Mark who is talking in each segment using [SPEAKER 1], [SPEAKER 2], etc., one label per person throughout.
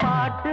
[SPEAKER 1] பாட்டு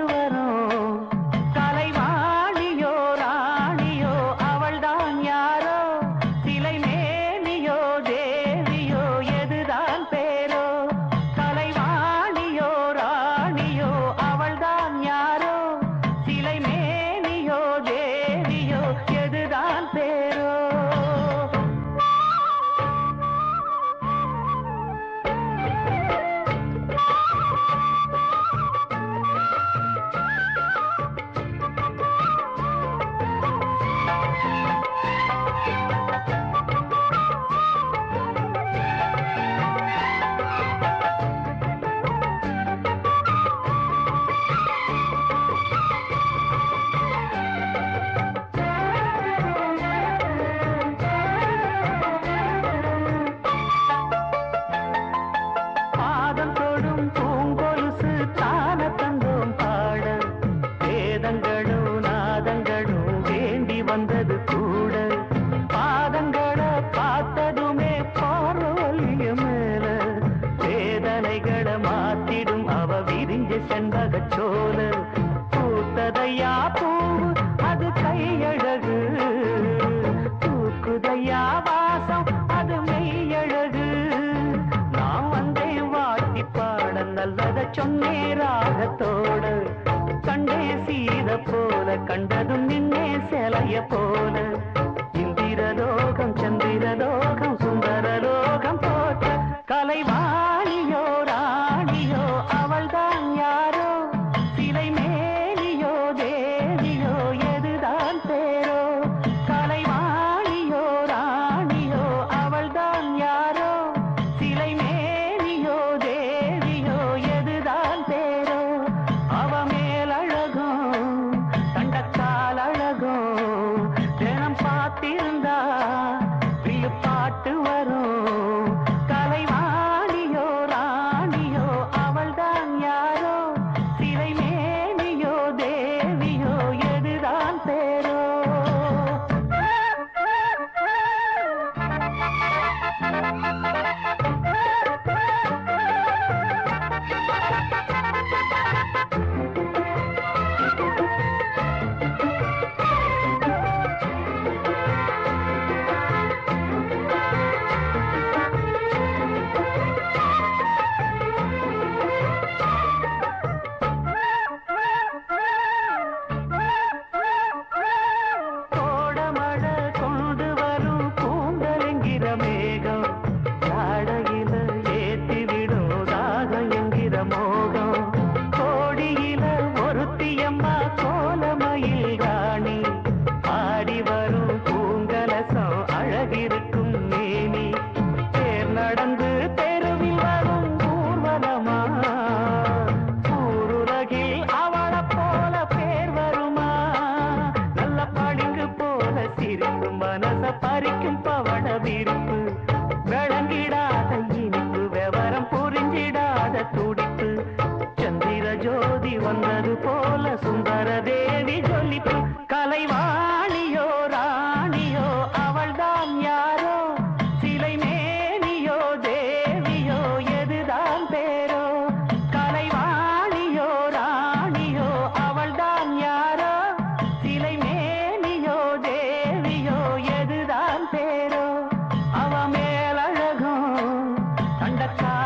[SPEAKER 1] வேதனைகளை மாத்திடும். அவ விரிஞ்ச செண்பகச்சோல பூத்ததையா பூ பறிக்கும் பவள ठंडक